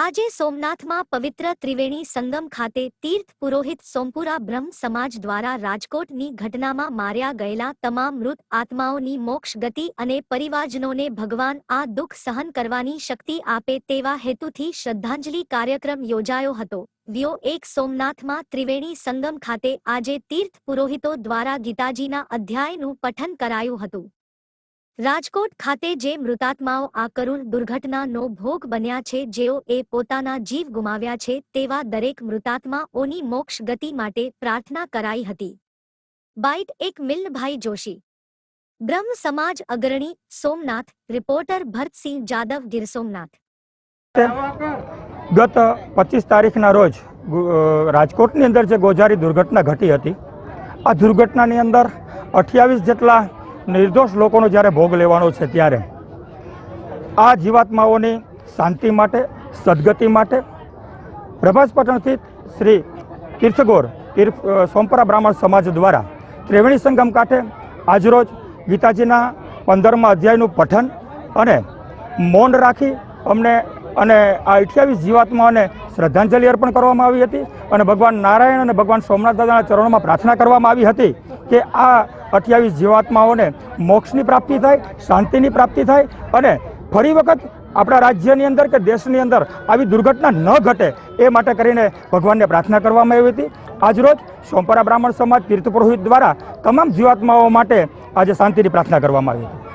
આજે સોમનાથમાં પવિત્ર ત્રિવેણી સંગમ ખાતે તીર્થ પુરોહિત સોમપુરા બ્રહ્મ સમાજ દ્વારા રાજકોટની ઘટનામાં માર્યા ગયેલા તમામ મૃત આત્માઓની મોક્ષ ગતિ અને પરિવારજનોને ભગવાન આ દુઃખ સહન કરવાની શક્તિ આપે તેવા હેતુથી શ્રદ્ધાંજલિ કાર્યક્રમ યોજાયો હતો. વ્યો એક સોમનાથમાં ત્રિવેણી સંગમ ખાતે આજે તીર્થ પુરોહિતો દ્વારા ગીતાજીના અધ્યાયનું પઠન કરાયું હતું. રાજકોટ ખાતે જે મૃતાત્માઓ આ કરુણ દુર્ઘટનાનો ભોગ બન્યા છે, જેઓ એ પોતાના જીવ ગુમાવ્યા છે, તેવા દરેક મૃતાત્માઓની મોક્ષ ગતિ માટે પ્રાર્થના કરાઈ હતી. બાઇટ એક મિલ્નભાઈ જોશી. બ્રહ્મ સમાજ અગ્રણી સોમનાથ, રિપોર્ટર ભરતસિંહ જાદવ, ગીર સોમનાથ. ગત પચીસ તારીખના રોજ રાજકોટની અંદર જે ગોઝારી દુર્ઘટના ઘટી હતી, આ દુર્ઘટનાની અંદર અઠ્યાવીસ જેટલા નિર્દોષ લોકોનો જ્યારે ભોગ લેવાનો છે ત્યારે આ જીવાત્માઓની શાંતિ માટે, સદગતિ માટે પ્રભાસ સ્થિત શ્રી તીર્થગોર, તીર્થ સોમપરા બ્રાહ્મણ સમાજ દ્વારા ત્રિવેણી સંગમ કાંઠે આજરોજ ગીતાજીના પંદરમા અધ્યાયનું પઠન અને મૌન રાખી અમને અને આ અઠ્યાવીસ જીવાત્માઓને શ્રદ્ધાંજલિ અર્પણ કરવામાં આવી હતી અને ભગવાન નારાયણ અને ભગવાન સોમનાથ દાદાના ચરણોમાં પ્રાર્થના કરવામાં આવી હતી. કે આ અઠ્યાવીસ જીવાત્માઓને મોક્ષની પ્રાપ્તિ થાય, શાંતિની પ્રાપ્તિ થાય અને ફરી વખત આપણા રાજ્યની અંદર કે દેશની અંદર આવી દુર્ઘટના ન ઘટે એ માટે કરીને ભગવાનને પ્રાર્થના કરવામાં આવી હતી. આજરોજ સોમપરા બ્રાહ્મણ સમાજ તીર્થ પુરોહિત દ્વારા તમામ જીવાત્માઓ માટે આજે શાંતિની પ્રાર્થના કરવામાં આવી હતી.